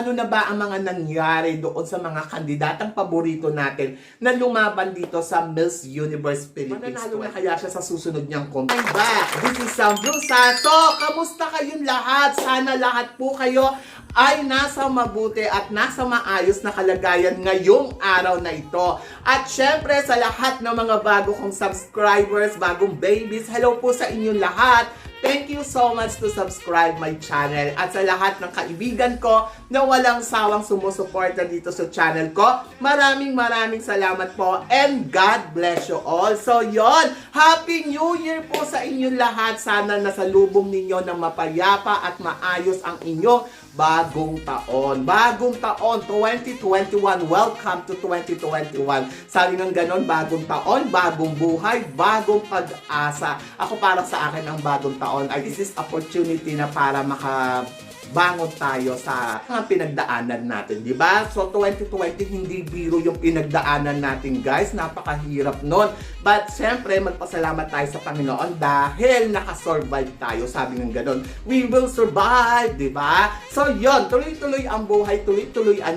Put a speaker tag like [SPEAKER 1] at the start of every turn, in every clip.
[SPEAKER 1] ano na ba ang mga nangyari doon sa mga kandidatang paborito natin na lumaban dito sa Miss Universe Philippines. Mananalo na kaya siya sa susunod niyang competition. I'm back! This is Sam Blusa. So, kamusta kayong lahat? Sana lahat po kayo ay nasa mabuti at nasa maayos na kalagayan ngayong araw na ito. At syempre sa lahat ng mga bago kong subscribers, bagong babies, hello po sa inyong lahat. Thank you so much to subscribe my channel at sa lahat ng kaibigan ko na walang sawang sumusuporta dito sa channel ko. Maraming maraming salamat po and God bless you all. So yon, Happy New Year po sa inyong lahat. Sana nasa lubong ninyo ng mapayapa at maayos ang inyong bagong taon. Bagong taon, 2021. Welcome to 2021. Sabi ng ganon, bagong taon, bagong buhay, bagong pag-asa. Ako para sa akin ang bagong taon ay this is opportunity na para maka bangon tayo sa mga pinagdaanan natin, di ba? So 2020 hindi biro yung pinagdaanan natin, guys. Napakahirap nun. But syempre, magpasalamat tayo sa Panginoon dahil nakasurvive tayo. Sabi ng ganon, we will survive, di ba? So yon, tuloy-tuloy ang buhay, tuloy-tuloy ang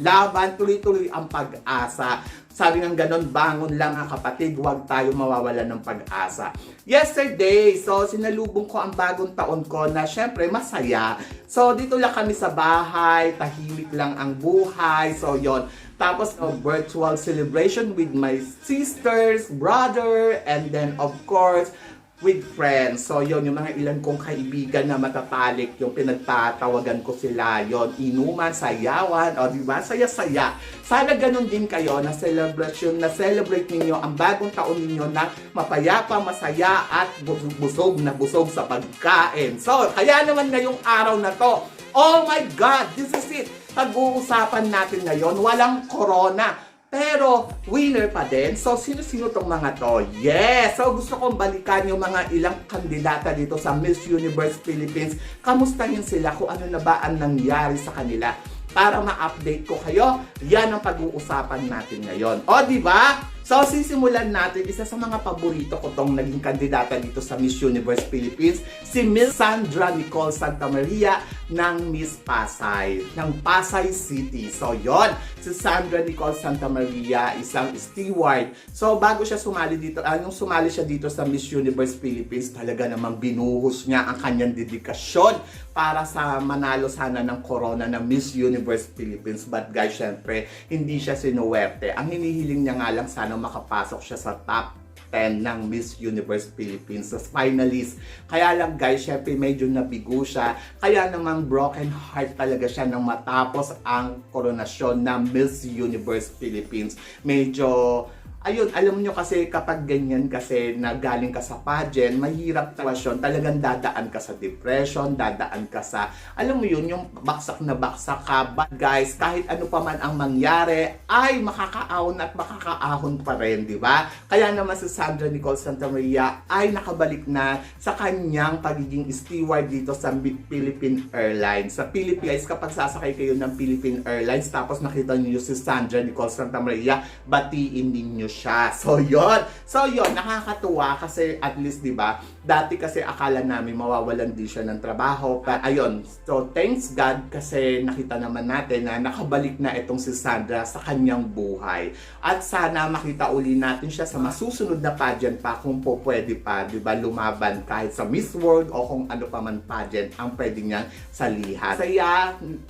[SPEAKER 1] laban, tuloy-tuloy ang pag-asa. Sabi ng ganon, bangon lang ha kapatid, huwag tayo mawawala ng pag-asa. Yesterday, so sinalubong ko ang bagong taon ko na syempre masaya. So dito lang kami sa bahay, tahimik lang ang buhay. So yon. Tapos a virtual celebration with my sisters, brother, and then of course, with friends. So, yon yung mga ilan kong kaibigan na matatalik, yung pinagtatawagan ko sila, yon inuman, sayawan, o di ba? Saya-saya. Sana ganun din kayo na celebration, na celebrate ninyo ang bagong taon ninyo na mapayapa, masaya, at bu- busog na busog sa pagkain. So, kaya naman ngayong araw na to, oh my God, this is it. Pag-uusapan natin ngayon, walang corona. Pero, winner pa din. So, sino-sino tong mga to? Yes! So, gusto kong balikan yung mga ilang kandidata dito sa Miss Universe Philippines. Kamustahin sila kung ano na ba ang nangyari sa kanila. Para ma-update ko kayo, yan ang pag-uusapan natin ngayon. O, di ba? So, sisimulan natin, isa sa mga paborito ko tong naging kandidata dito sa Miss Universe Philippines, si Miss Sandra Nicole Santa Maria ng Miss Pasay, ng Pasay City. So, yon si Sandra Nicole Santa Maria, isang steward. So, bago siya sumali dito, ah, nung sumali siya dito sa Miss Universe Philippines, talaga namang binuhos niya ang kanyang dedikasyon para sa manalo sana ng corona na Miss Universe Philippines. But guys, syempre, hindi siya sinuwerte. Ang hinihiling niya nga lang sana makapasok siya sa top 10 ng Miss Universe Philippines sa finalist. Kaya lang guys, syempre medyo nabigo siya. Kaya namang broken heart talaga siya nang matapos ang koronasyon ng Miss Universe Philippines. Medyo Ayun, alam nyo kasi kapag ganyan kasi na galing ka sa pageant, mahirap sitwasyon, talagang dadaan ka sa depression, dadaan ka sa, alam mo yun, yung baksak na baksak ka. But guys, kahit ano pa man ang mangyari, ay makakaahon at makakaahon pa rin, di ba? Kaya naman si Sandra Nicole Santa Maria ay nakabalik na sa kanyang pagiging steward dito sa Philippine Airlines. Sa Philippines, kapag sasakay kayo ng Philippine Airlines, tapos nakita niyo si Sandra Nicole Santa Maria, batiin ninyo siya. So, yon So, yon nakakatuwa kasi at least, di ba, dati kasi akala namin mawawalan din siya ng trabaho. Pero, ayun, so thanks God kasi nakita naman natin na nakabalik na itong si Sandra sa kanyang buhay. At sana makita uli natin siya sa masusunod na pageant pa kung po pwede pa, di ba, lumaban kahit sa Miss World o kung ano pa man pageant ang pwede niyang salihan. Masaya,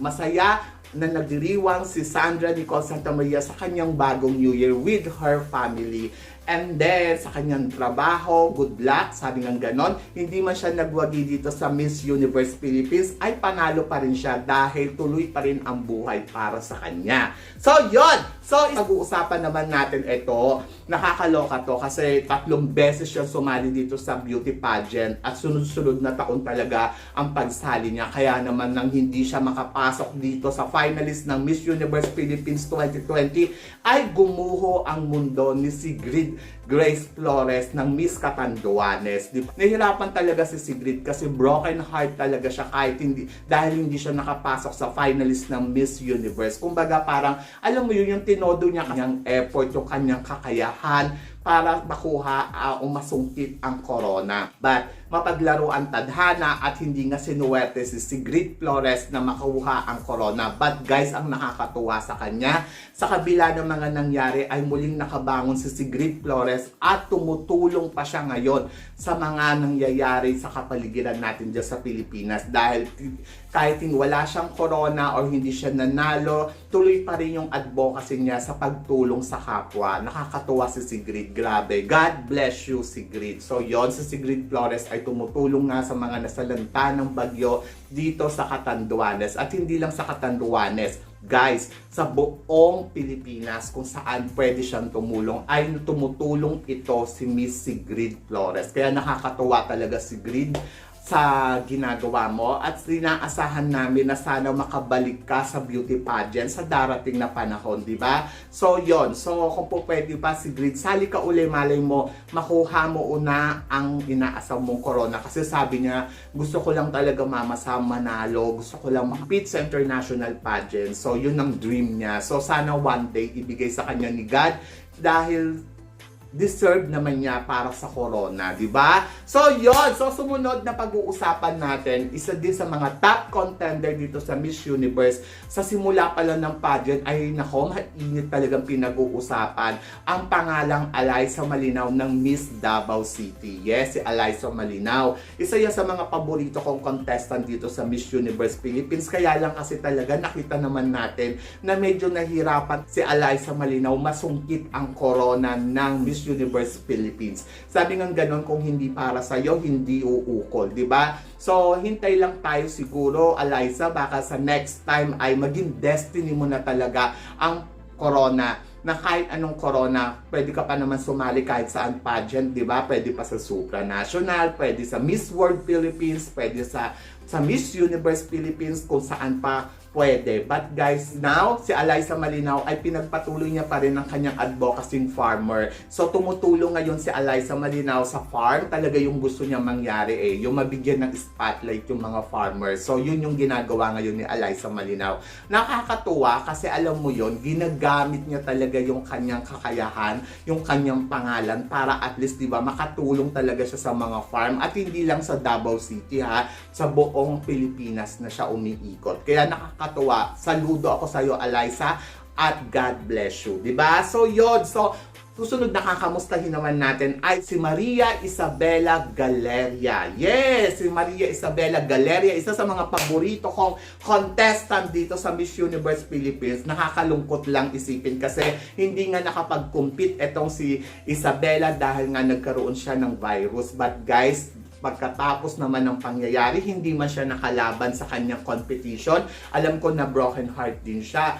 [SPEAKER 1] masaya na nagdiriwang si Sandra Nicole Santa Maria sa kanyang bagong New Year with her family. And then, sa kanyang trabaho, good luck, sabi ng ganon. Hindi man siya nagwagi dito sa Miss Universe Philippines, ay panalo pa rin siya dahil tuloy pa rin ang buhay para sa kanya. So, yon So, pag-uusapan naman natin ito, nakakaloka to kasi tatlong beses siya sumali dito sa beauty pageant at sunod-sunod na taon talaga ang pagsali niya. Kaya naman nang hindi siya makapasok dito sa finalist ng Miss Universe Philippines 2020 ay gumuho ang mundo ni Sigrid Grace Flores ng Miss Catanduanes. Di- talaga si Sigrid kasi broken heart talaga siya kahit hindi, dahil hindi siya nakapasok sa finalist ng Miss Universe. Kumbaga parang, alam mo yun, yung tinodo niya kanyang effort, yung kanyang kakayahan para makuha uh, o masungkit ang corona. But mapaglaro tadhana at hindi nga sinuwerte si Sigrid Flores na makuha ang corona. But guys, ang nakakatuwa sa kanya, sa kabila ng mga nangyari ay muling nakabangon si Sigrid Flores at tumutulong pa siya ngayon sa mga nangyayari sa kapaligiran natin dyan sa Pilipinas dahil kahit wala siyang corona or hindi siya nanalo, tuloy pa rin yung advocacy niya sa pagtulong sa kapwa. Nakakatuwa si Sigrid, grabe. God bless you, Sigrid. So yon si Sigrid Flores ay tumutulong nga sa mga nasalanta ng bagyo dito sa Catanduanes. At hindi lang sa Catanduanes, guys, sa buong Pilipinas kung saan pwede siyang tumulong ay tumutulong ito si Miss Sigrid Flores. Kaya nakakatuwa talaga si Sigrid sa ginagawa mo at sinaasahan namin na sana makabalik ka sa beauty pageant sa darating na panahon, di ba? So, yon So, kung po pwede pa si Grid, sali ka uli, malay mo, makuha mo una ang inaasam mong corona. Kasi sabi niya, gusto ko lang talaga mama sa manalo, gusto ko lang makapit international pageant. So, yun ang dream niya. So, sana one day ibigay sa kanya ni God dahil deserve naman niya para sa corona, di ba? So, yon So, sumunod na pag-uusapan natin, isa din sa mga top contender dito sa Miss Universe. Sa simula pa lang ng pageant, ay nako, mainit talagang pinag-uusapan ang pangalang Eliza Malinaw ng Miss Davao City. Yes, si Eliza Malinaw. Isa yan sa mga paborito kong contestant dito sa Miss Universe Philippines. Kaya lang kasi talaga nakita naman natin na medyo nahirapan si Eliza Malinaw masungkit ang corona ng Miss Universe Philippines. Sabi nga ganon, kung hindi para sa iyo, hindi uukol, di ba? So, hintay lang tayo siguro, Eliza, baka sa next time ay maging destiny mo na talaga ang corona na kahit anong corona, pwede ka pa naman sumali kahit saan pageant, di ba? Pwede pa sa supranational, pwede sa Miss World Philippines, pwede sa sa Miss Universe Philippines, kung saan pa pwede. But guys, now, si Eliza Malinaw ay pinagpatuloy niya pa rin ang kanyang advocacy farmer. So, tumutulong ngayon si Eliza Malinaw sa farm. Talaga yung gusto niya mangyari eh. Yung mabigyan ng spotlight yung mga farmers. So, yun yung ginagawa ngayon ni Eliza Malinaw. Nakakatuwa kasi alam mo yon ginagamit niya talaga yung kanyang kakayahan, yung kanyang pangalan para at least, di ba, makatulong talaga siya sa mga farm. At hindi lang sa Davao City ha, sa buong Pilipinas na siya umiikot. Kaya nakakatuwa. Saludo ako sa iyo, Eliza, at God bless you. 'Di ba? So, yun. So, susunod na kakamustahin naman natin ay si Maria Isabela Galeria. Yes, si Maria Isabela Galeria, isa sa mga paborito kong contestant dito sa Miss Universe Philippines. Nakakalungkot lang isipin kasi hindi nga nakapag-compete etong si Isabela dahil nga nagkaroon siya ng virus. But guys, pagkatapos naman ng pangyayari, hindi man siya nakalaban sa kanyang competition. Alam ko na broken heart din siya.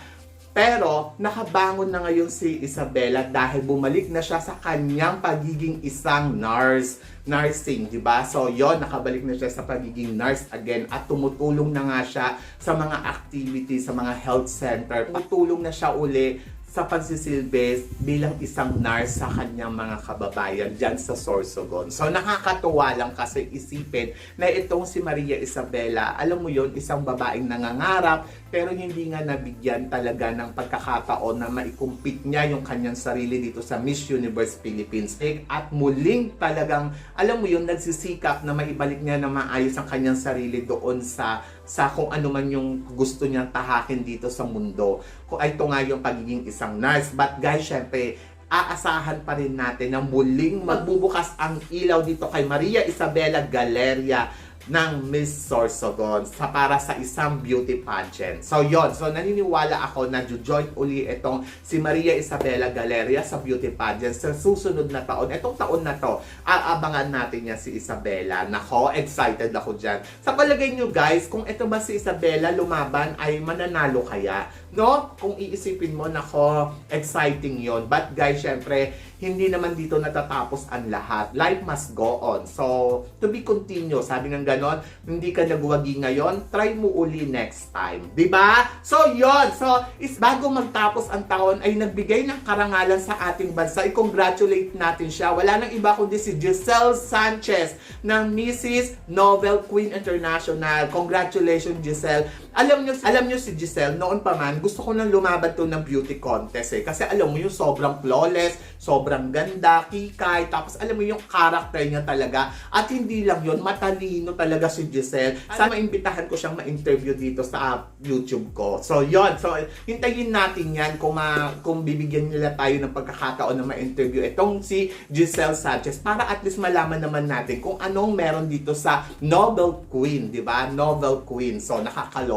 [SPEAKER 1] Pero nakabangon na ngayon si Isabella dahil bumalik na siya sa kanyang pagiging isang nurse, nursing, di ba? So yon nakabalik na siya sa pagiging nurse again at tumutulong na nga siya sa mga activities, sa mga health center. Tumutulong na siya uli sa pagsisilbi bilang isang nurse sa kanyang mga kababayan dyan sa Sorsogon. So nakakatuwa lang kasi isipin na itong si Maria Isabela, alam mo yon isang babaeng nangangarap pero hindi nga nabigyan talaga ng pagkakataon na maikumpit niya yung kanyang sarili dito sa Miss Universe Philippines. At muling talagang, alam mo yun, nagsisikap na maibalik niya na maayos ang kanyang sarili doon sa sa kung ano man yung gusto niyang tahakin dito sa mundo. Kung ito nga yung pagiging isang nurse. But guys, syempre, aasahan pa rin natin na muling magbubukas ang ilaw dito kay Maria Isabela Galeria ng Miss Sorsogon sa para sa isang beauty pageant. So yon, so naniniwala ako na join uli itong si Maria Isabela Galeria sa beauty pageant sa susunod na taon. Itong taon na to, aabangan natin niya si Isabela. Nako, excited ako dyan. Sa palagay nyo guys, kung ito ba si Isabela lumaban ay mananalo kaya? No? Kung iisipin mo, nako, exciting yon. But guys, syempre, hindi naman dito natatapos ang lahat. Life must go on. So, to be continued. Sabi ng ganon, hindi ka nagwagi ngayon, try mo uli next time. ba? So, yon So, is bago magtapos ang taon, ay nagbigay ng karangalan sa ating bansa. I-congratulate natin siya. Wala nang iba kundi si Giselle Sanchez ng Mrs. Nobel Queen International. Congratulations, Giselle alam nyo, alam nyo si Giselle, noon pa man, gusto ko nang lumaban to ng beauty contest eh. Kasi alam mo yung sobrang flawless, sobrang ganda, kikay, tapos alam mo yung character niya talaga. At hindi lang yun, matalino talaga si Giselle. Sana maimbitahan ko siyang ma-interview dito sa YouTube ko. So, yon So, hintayin natin yan kung, ma, kung bibigyan nila tayo ng pagkakataon na ma-interview itong si Giselle Sanchez para at least malaman naman natin kung anong meron dito sa Nobel Queen, di ba? Nobel Queen. So,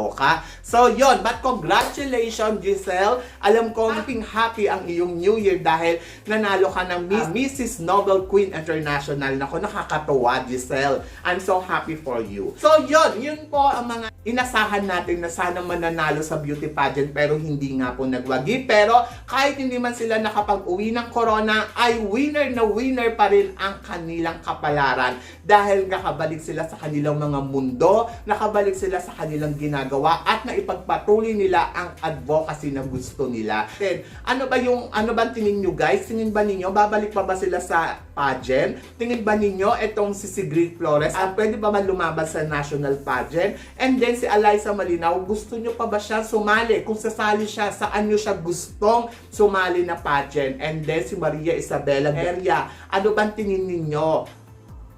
[SPEAKER 1] nakakaloka. So, yon But congratulations, Giselle. Alam ko, happy happy ang iyong New Year dahil nanalo ka ng Miss, Mrs. Nobel Queen International. Nako, nakakatuwa, Giselle. I'm so happy for you. So, yon Yun po ang mga inasahan natin na sana mananalo sa beauty pageant pero hindi nga po nagwagi. Pero kahit hindi man sila nakapag-uwi ng corona, ay winner na winner pa rin ang kanilang kapalaran dahil nakabalik sila sa kanilang mga mundo, nakabalik sila sa kanilang ginagawa at naipagpatuloy nila ang advocacy na gusto nila. Then, ano ba yung, ano ba tingin nyo guys? Tingin ba ninyo, babalik pa ba sila sa pageant? Tingin ba ninyo, itong si Sigrid Flores, ah, pwede ba man lumaban sa national pageant? And then, si Eliza Malinaw, gusto nyo pa ba siya sumali? Kung sasali siya, saan nyo siya gustong sumali na pageant? And then, si Maria Isabela Guerra, ano bang tingin ninyo?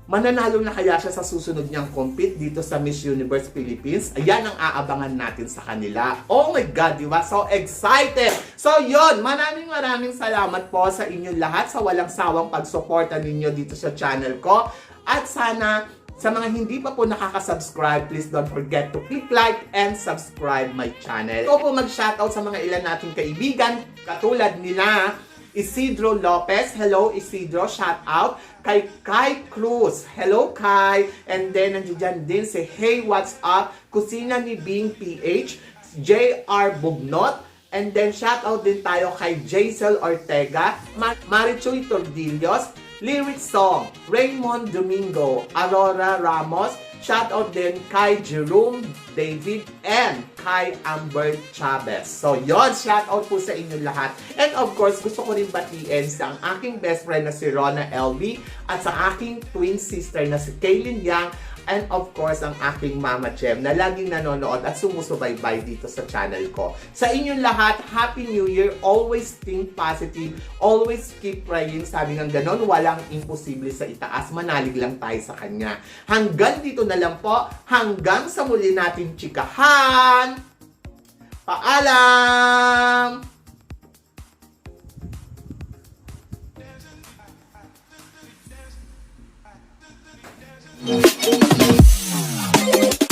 [SPEAKER 1] Mananalo na kaya siya sa susunod niyang compete dito sa Miss Universe Philippines? Ayan ang aabangan natin sa kanila. Oh my God, di ba? So excited! So yon, maraming maraming salamat po sa inyong lahat sa walang sawang pagsuporta ninyo dito sa channel ko. At sana sa mga hindi pa po nakaka-subscribe, please don't forget to click like and subscribe my channel. Ito po mag-shoutout sa mga ilan nating kaibigan, katulad nila Isidro Lopez. Hello, Isidro. Shout out. Kay Kai Cruz. Hello, Kai. And then, nandiyan din si Hey, What's Up? Kusina ni Bing PH. J.R. Bugnot. And then, shout out din tayo kay Jaisel Ortega. Ma- Marichoy Tordillos. Lyric Song. Raymond Domingo. Aurora Ramos. Shout out din kay Jerome David and kay Amber Chavez. So, yon shout out po sa inyo lahat. And of course, gusto ko rin batiin sa ang aking best friend na si Rona LV at sa aking twin sister na si Kaylin Yang and of course, ang aking Mama Chem na laging nanonood at sumusubaybay dito sa channel ko. Sa inyong lahat, Happy New Year! Always think positive. Always keep praying. Sabi ng ganon, walang imposible sa itaas. Manalig lang tayo sa Kanya. Hanggang dito na lang po. Hanggang sa muli natin chikahan! Paalam!
[SPEAKER 2] Thank you.